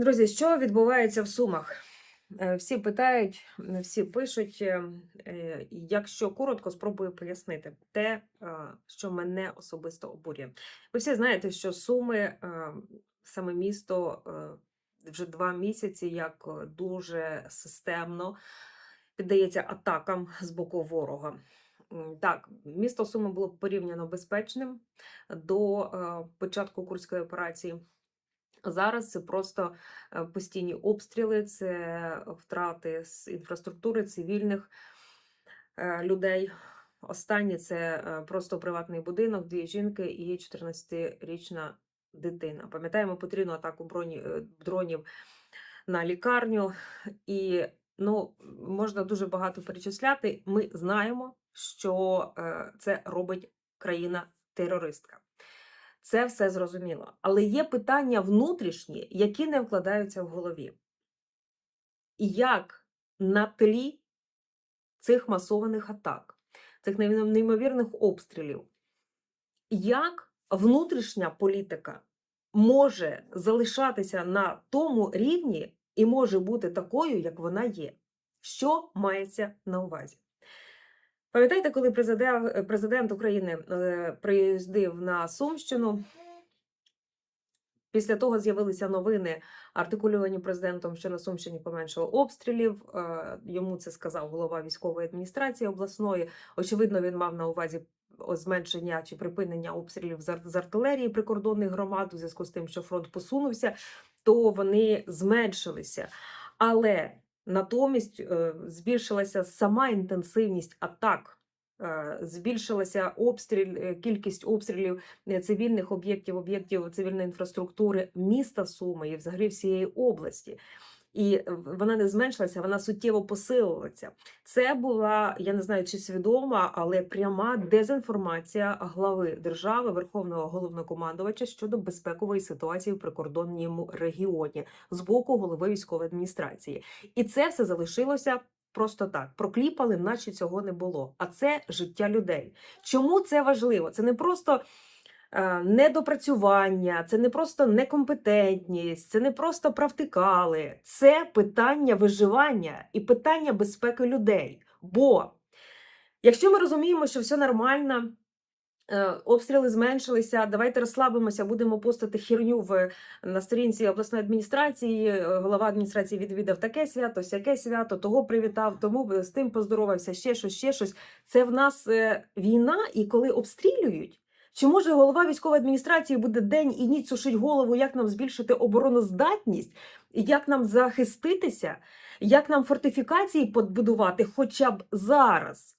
Друзі, що відбувається в Сумах? Е, Всі питають, всі пишуть. е, е, Якщо коротко, спробую пояснити те, що мене особисто обурює. Ви всі знаєте, що Суми, саме місто, вже два місяці, як дуже системно піддається атакам з боку ворога. Так, місто Суми було порівняно безпечним до початку курської операції. Зараз це просто е, постійні обстріли, це втрати з інфраструктури цивільних е, людей. Останнє це е, просто приватний будинок, дві жінки і 14-річна дитина. Пам'ятаємо потрібну атаку броні, дронів на лікарню. І ну, можна дуже багато перечисляти. Ми знаємо, що це робить країна-терористка. Це все зрозуміло. Але є питання внутрішні, які не вкладаються в голові. Як на тлі цих масованих атак, цих неймовірних обстрілів, як внутрішня політика може залишатися на тому рівні і може бути такою, як вона є? Що мається на увазі? Пам'ятаєте, коли президент, президент України е, приїздив на Сумщину, Після того з'явилися новини, артикульовані президентом, що на Сумщині поменшало обстрілів. Е, Йому це сказав голова військової адміністрації обласної. Очевидно, він мав на увазі зменшення чи припинення обстрілів з артилерії прикордонних громад у зв'язку з тим, що фронт посунувся, то вони зменшилися. Але натомість е, збільшилася сама інтенсивність атак. е, Збільшилася обстріл, е, кількість обстрілів цивільних об'єктів, об'єктів цивільної інфраструктури міста Суми і взагалі всієї області. І вона не зменшилася, вона суттєво посилилася. Це була, я не знаю, чи свідома, але пряма дезінформація глави держави, верховного головнокомандувача щодо безпекової ситуації в прикордонному регіоні з боку голови військової адміністрації. І це все залишилося. Просто так прокліпали, наче цього не було. А це життя людей. Чому це важливо? Це не просто недопрацювання, це не просто некомпетентність, це не просто правтикали, це питання виживання і питання безпеки людей. Бо якщо ми розуміємо, що все нормально, е, обстріли зменшилися, давайте розслабимося, будемо постати херню в, на сторінці обласної адміністрації. е, Голова адміністрації відвідав таке свято, сяке свято, того привітав, тому з тим поздоровався, ще щось, ще щось. Це в нас е, війна, і коли обстрілюють. Чи може голова військової адміністрації буде день і ніч сушить голову, як нам збільшити обороноздатність, як нам захиститися, як нам фортифікації побудувати хоча б зараз?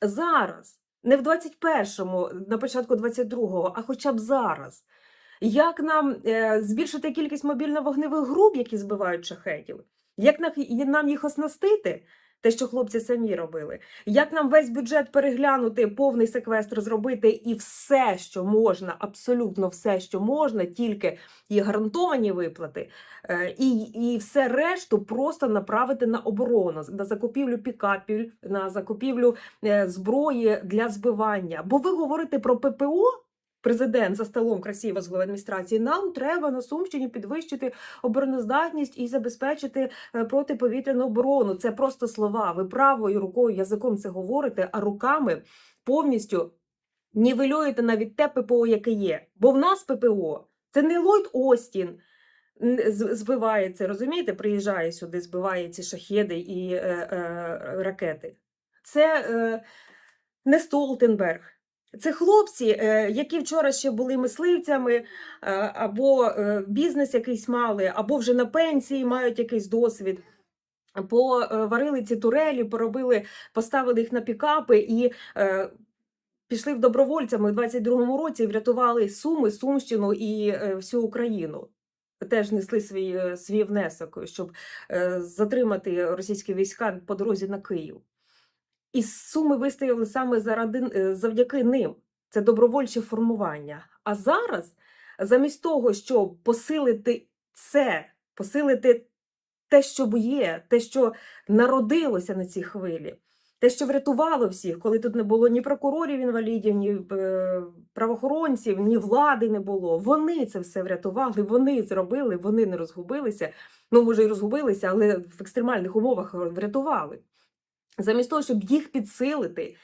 Зараз, не в 21-му, на початку 22-го, а хоча б зараз. Як нам е, збільшити кількість мобільно-вогневих груп, які збивають шахетів? Як нам, їх оснастити? Те, що хлопці самі робили. Як нам весь бюджет переглянути, повний секвестр зробити і все, що можна, абсолютно все, що можна, тільки і гарантовані виплати, е, і, і все решту просто направити на оборону, на закупівлю пікапів, на закупівлю е, зброї для збивання. Бо ви говорите про ППО. Президент за столом красиво з голови адміністрації. Нам треба на Сумщині підвищити обороноздатність і забезпечити е, протиповітряну оборону. Це просто слова. Ви правою рукою язиком це говорите, а руками повністю нівелюєте навіть те ППО, яке є. Бо в нас ППО це не Ллойд Остін н- з- збиває це, розумієте? Приїжджає сюди, збиває ці шахеди і е, е, ракети. Це е, не Столтенберг. Це хлопці, е, які вчора ще були мисливцями, е, або е, бізнес якийсь мали, або вже на пенсії мають якийсь досвід. Поварили ці турелі, поробили, поставили їх на пікапи і пішли в добровольцями в 22-му році і врятували Суми, Сумщину і всю Україну. Теж несли свій, свій внесок, щоб затримати російські війська по дорозі на Київ. І Суми вистояли саме заради, е, завдяки ним. Це добровольче формування. А зараз, замість того, щоб посилити це, посилити те, що є, те, що народилося на цій хвилі, те, що врятувало всіх, коли тут не було ні прокурорів інвалідів, ні е, правоохоронців, ні влади не було. Вони це все врятували, вони зробили, вони не розгубилися. Ну, може, і розгубилися, але в екстремальних умовах врятували. Замість того, щоб їх підсилити,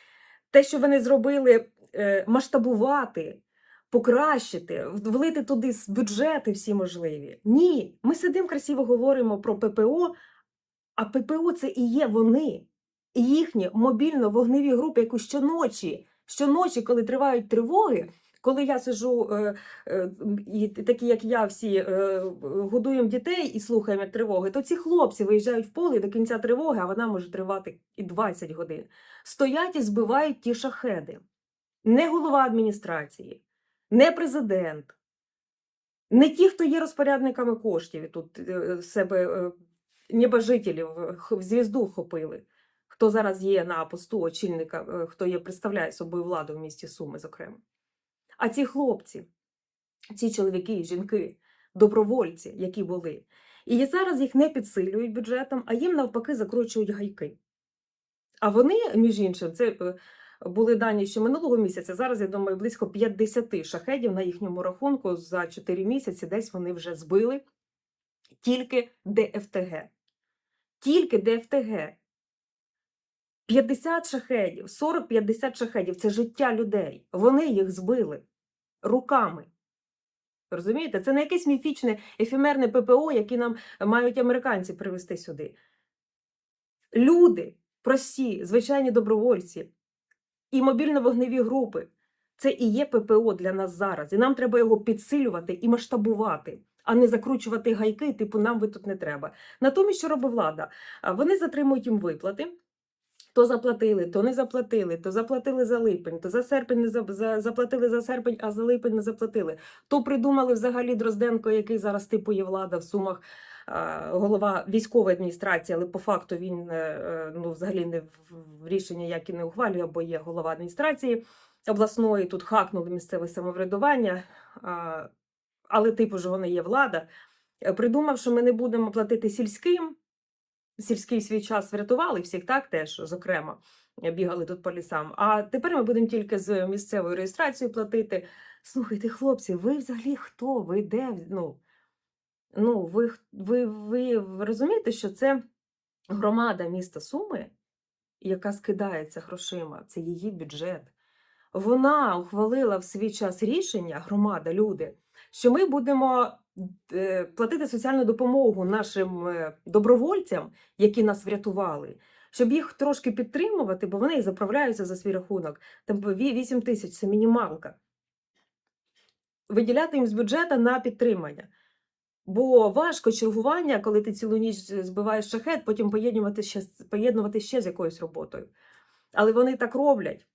те, що вони зробили, е, масштабувати, покращити, влити туди с- бюджети всі можливі. Ні, ми сидимо красиво говоримо про ППО, а ППО це і є вони, і їхні мобільно-вогневі групи, які щоночі, щоночі, коли тривають тривоги. Коли я сижу, е, е, і такі, як я, всі е, годуємо дітей і слухаємо як тривоги, то ці хлопці виїжджають в поле до кінця тривоги, а вона може тривати і 20 годин. Стоять і збивають ті шахеди. Не голова адміністрації, не президент, не ті, хто є розпорядниками коштів і тут себе небожителів в звізду вхопили. Хто зараз є на посту очільника, хто є представляє собою владу в місті Суми, зокрема. А ці хлопці, ці чоловіки, жінки, добровольці, які були. І зараз їх не підсилюють бюджетом, а їм навпаки закручують гайки. А вони, між іншим, це е, були дані ще минулого місяця. Зараз, я думаю, близько 50 шахедів на їхньому рахунку за 4 місяці десь вони вже збили тільки ДФТГ. Тільки ДФТГ. 50 шахедів, 40-50 шахедів це життя людей. Вони їх збили руками. Розумієте? Це не якесь міфічне ефемерне ППО, яке нам мають американці привезти сюди. Люди, прості, звичайні добровольці і мобільно-вогневі групи. Це і є ППО для нас зараз. І нам треба його підсилювати і масштабувати, а не закручувати гайки, типу, нам ви тут не треба. Натомість, що робить влада? Вони затримують їм виплати. То заплатили, то не заплатили, то заплатили за липень, то за серпень не за, за, заплатили за серпень, а за липень не заплатили. То придумали взагалі Дрозденко, який зараз типу є влада в Сумах, голова військової адміністрації, але по факту він е, е, ну, взагалі не в, рішення як і не ухвалює, бо є голова адміністрації обласної. Тут хакнули місцеве самоврядування, але типу ж вони є влада. Е, Придумав, що ми не будемо платити сільським. Сільський свій час врятували всіх, так теж, зокрема, бігали тут по лісам. А тепер ми будемо тільки з місцевою реєстрацією платити. Слухайте, хлопці, ви взагалі хто? Ви де? Ну, ну ви, ви, ви, розумієте, що це громада міста Суми, яка скидається грошима, це її бюджет. Вона ухвалила в свій час рішення, громада, люди, що ми будемо платити соціальну допомогу нашим е, добровольцям, які нас врятували, щоб їх трошки підтримувати, бо вони і заправляються за свій рахунок. Там 8 тисяч це мінімалка. Виділяти їм з бюджету на підтримання. Бо важко чергування, коли ти цілу ніч збиваєш шахет, потім поєднувати ще, поєднувати ще з якоюсь роботою. Але вони так роблять.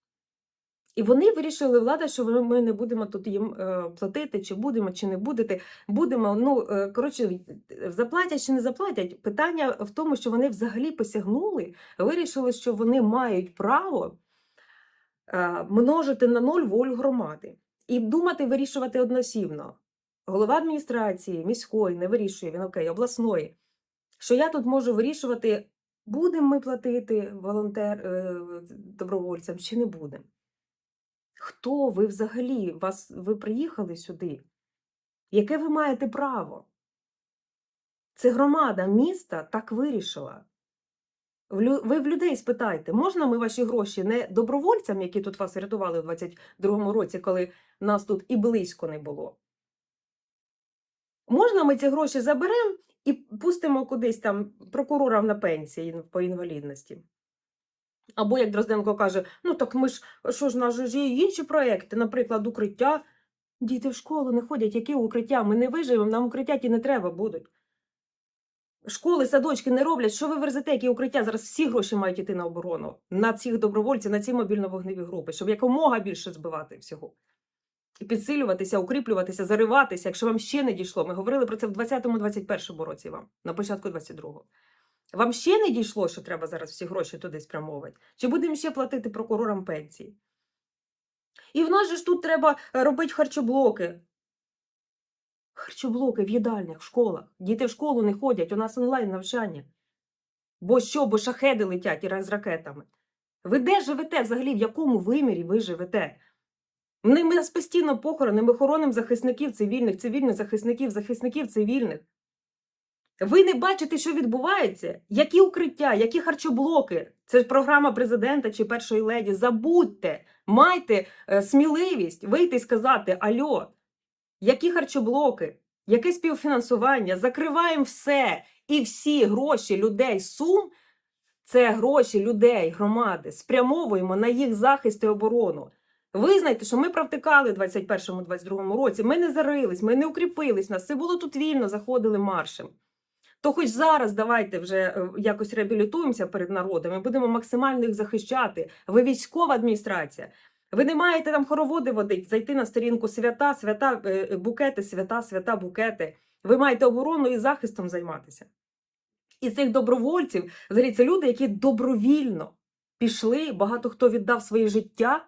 І вони вирішили, влада, що ми- не будемо тут їм е, платити, чи будемо, чи не будете. Будемо, ну, е, коротше, заплатять чи не заплатять. Питання в тому, що вони взагалі посягнули, вирішили, що вони мають право е, множити на ноль волю громади і думати вирішувати односібно. Голова адміністрації, міської не вирішує, він окей, обласної. Що я тут можу вирішувати, будемо ми платити волонтер добровольцям чи не будемо. Хто ви взагалі? Вас, ви приїхали сюди? Яке ви маєте право? Це громада міста так вирішила. Ви в людей спитайте, можна ми ваші гроші не добровольцям, які тут вас врятували у 22-му році, коли нас тут і близько не було? Можна ми ці гроші заберемо і пустимо кудись там прокурорам на пенсії по інвалідності? Або, як Дрозденко каже, ну так ми ж, що ж, же ж є інші проекти, наприклад, укриття. Діти в школу не ходять, які укриття? Ми не виживемо, нам укриття ті не треба будуть. Школи, садочки не роблять. Що ви верзете, які укриття? Зараз всі гроші мають йти на оборону, на цих добровольців, на ці мобільно-вогневі групи, щоб якомога більше збивати всього. І підсилюватися, укріплюватися, зариватися, якщо вам ще не дійшло. Ми говорили про це в 20-21 році вам, на початку 22-го. Вам ще не дійшло, що треба зараз всі гроші туди спрямовувати? Чи будемо ще платити прокурорам пенсії? І в нас же ж тут треба е, робити харчоблоки. Харчоблоки в їдальнях, в школах. Діти в школу не ходять, у нас онлайн навчання. Бо що, бо шахеди летять і з ракетами. Ви де живете взагалі? В якому вимірі ви живете? Ми, нас постійно похорони, ми хоронимо захисників цивільних, цивільних захисників, захисників цивільних. Ви не бачите, що відбувається? Які укриття, які харчоблоки? Це ж програма президента чи першої леді. Забудьте, майте е, сміливість вийти і сказати: Альо, які харчоблоки, яке співфінансування? Закриваємо все і всі гроші людей сум. Це гроші людей, громади, спрямовуємо на їх захист і оборону. Визнайте, що ми провтикали в 21-22 році. Ми не зарились, ми не укріпились. Нас все було тут вільно, заходили маршем. То хоч зараз давайте вже е, якось реабілітуємося перед народом і будемо максимально їх захищати. Ви військова адміністрація. Ви не маєте там хороводи водити, зайти на сторінку свята, свята е, букети, свята, свята, букети. Ви маєте обороною і захистом займатися. І цих добровольців, взагалі, це люди, які добровільно пішли, багато хто віддав своє життя,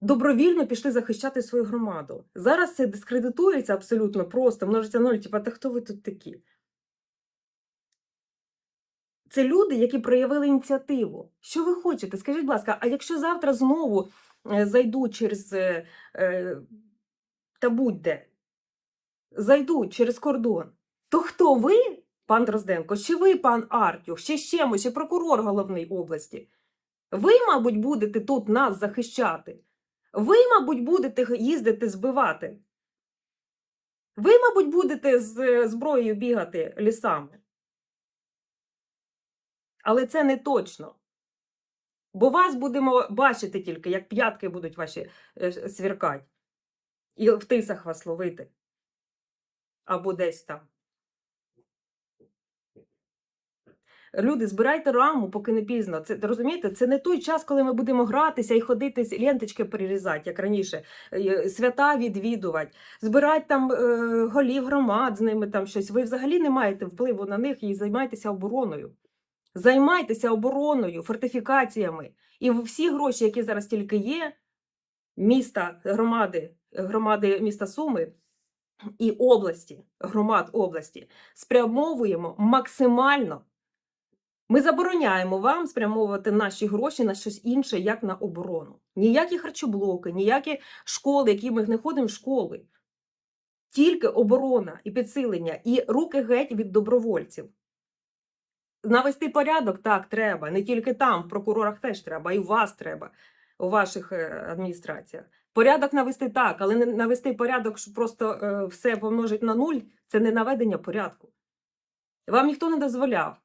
добровільно пішли захищати свою громаду. Зараз це дискредитується абсолютно просто, множиться ноль, типа, та хто ви тут такі? Це люди, які проявили ініціативу. Що ви хочете? Скажіть, будь ласка, а якщо завтра знову е, зайду через е, е, та будь-де, зайду через кордон, то хто ви, пан Дрозденко, чи ви, пан Артюх, з чимось, чи прокурор головний області? Ви, мабуть, будете тут нас захищати. Ви, мабуть, будете їздити збивати. Ви, мабуть, будете з е, зброєю бігати лісами. Але це не точно. Бо вас будемо бачити тільки, як п'ятки будуть ваші е, свіркати. І в тисах вас ловити. Або десь там. Люди, збирайте раму, поки не пізно. Це розумієте, це не той час, коли ми будемо гратися і ходити ленточки перерізати, як раніше, е, свята відвідувати, збирати там е, голів громад з ними там щось. Ви взагалі не маєте впливу на них і займайтеся обороною. Займайтеся обороною, фортифікаціями. І всі гроші, які зараз тільки є, міста, громади, громади міста Суми і області, громад області, спрямовуємо максимально. Ми забороняємо вам спрямовувати наші гроші на щось інше, як на оборону. Ніякі харчоблоки, ніякі школи, які ми не ходимо в школи. Тільки оборона і підсилення, і руки геть від добровольців. Навести порядок так треба. Не тільки там, в прокурорах теж треба, і у вас треба, у ваших е, адміністраціях. Порядок навести так, але не навести порядок, що просто е, все помножить на нуль, це не наведення порядку. Вам ніхто не дозволяв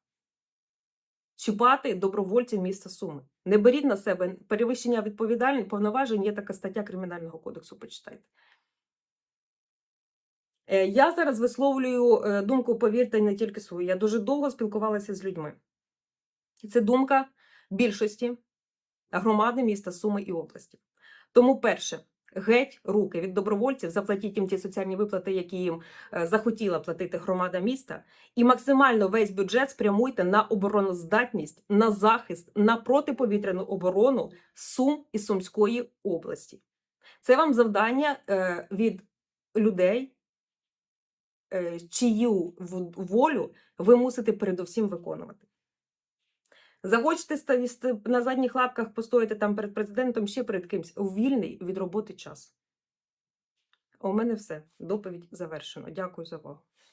чіпати добровольців міста Суми. Не беріть на себе перевищення відповідальних повноважень, є така стаття Кримінального кодексу, почитайте. Е, Я зараз висловлюю е, думку, повірте, не тільки свою. Я дуже довго спілкувалася з людьми. Це думка більшості громади міста Суми і області. Тому, перше, геть руки від добровольців, заплатіть їм ті соціальні виплати, які їм е, захотіла платити громада міста, і максимально весь бюджет спрямуйте на обороноздатність, на захист, на протиповітряну оборону Сум і Сумської області. Це вам завдання від людей, чию волю ви мусите передовсім виконувати. Захочете на задніх лапках постояти там перед президентом, ще перед кимсь у вільний від роботи час. У мене все. Доповідь завершено. Дякую за увагу.